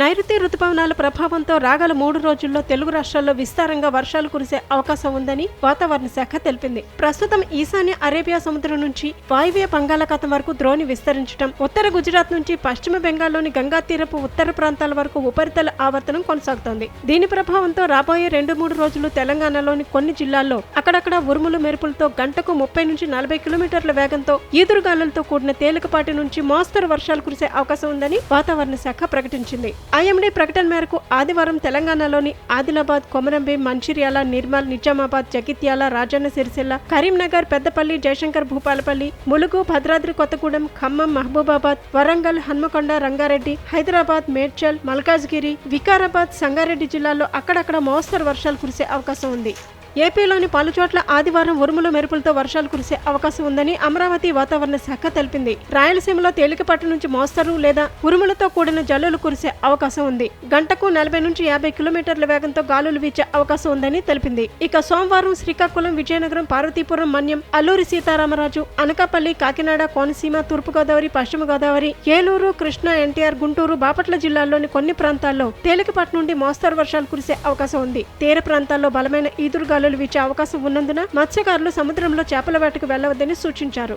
నైరుతి రుతుపవనాల ప్రభావంతో రాగల మూడు రోజుల్లో తెలుగు రాష్ట్రాల్లో విస్తారంగా వర్షాలు కురిసే అవకాశం ఉందని వాతావరణ శాఖ తెలిపింది. ప్రస్తుతం ఈశాన్య అరేబియా సముద్రం నుంచి వాయువ్య బంగాళాఖాతం వరకు ద్రోణి విస్తరించడం ఉత్తర గుజరాత్ నుంచి పశ్చిమ బెంగాల్లోని గంగా తీరపు ఉత్తర ప్రాంతాల వరకు ఉపరితల ఆవర్తనం కొనసాగుతోంది. దీని ప్రభావంతో రాబోయే రెండు మూడు రోజులు తెలంగాణలోని కొన్ని జిల్లాల్లో అక్కడక్కడ ఉరుములు మెరుపులతో గంటకు ముప్పై నుంచి నలభై కిలోమీటర్ల వేగంతో ఈదురుగాలులతో కూడిన తేలికపాటి నుంచి మోస్తరు వర్షాలు కురిసే అవకాశం ఉందని వాతావరణ శాఖ ప్రకటించింది. ఐఎండీ ప్రకటన మేరకు ఆదివారం తెలంగాణలోని ఆదిలాబాద్ కొమరంభీం మంచిర్యాల నిర్మల్ నిజామాబాద్ జగిత్యాల రాజన్న సిరిసిల్ల కరీంనగర్ పెద్దపల్లి జయశంకర్ భూపాలపల్లి ములుగు భద్రాద్రి కొత్తగూడెం ఖమ్మం మహబూబాబాద్ వరంగల్ హన్మకొండ రంగారెడ్డి హైదరాబాద్ మేడ్చల్ మల్కాజ్గిరి వికారాబాద్ సంగారెడ్డి జిల్లాల్లో అక్కడక్కడ మోస్తరు వర్షాలు కురిసే అవకాశం ఉంది. ఏపీలోని పలు చోట్ల ఆదివారం ఉరుములు మెరుపులతో వర్షాలు కురిసే అవకాశం ఉందని అమరావతి వాతావరణ శాఖ తెలిపింది. రాయలసీమలో తేలికపాటి నుంచి మోస్తరు లేదా ఉరుములతో కూడిన జల్లులు కురిసే అవకాశం ఉంది. గంటకు నలభై నుంచి యాభై కిలోమీటర్ల వేగంతో గాలులు వీచే అవకాశం ఉందని తెలిపింది. ఇక సోమవారం శ్రీకాకుళం విజయనగరం పార్వతీపురం మన్యం అల్లూరి సీతారామరాజు అనకాపల్లి కాకినాడ కోనసీమ తూర్పుగోదావరి పశ్చిమ గోదావరి ఏలూరు కృష్ణా ఎన్టీఆర్ గుంటూరు బాపట్ల జిల్లాల్లోని కొన్ని ప్రాంతాల్లో తేలికపాటి నుండి మోస్తరు వర్షాలు కురిసే అవకాశం ఉంది. తీర ప్రాంతాల్లో బలమైన ఈదురుగాలు అలలు వీచే అవకాశం ఉన్నందున మత్స్యకారులు సముద్రంలో చేపల వేటకు వెళ్ళవద్దని సూచించారు.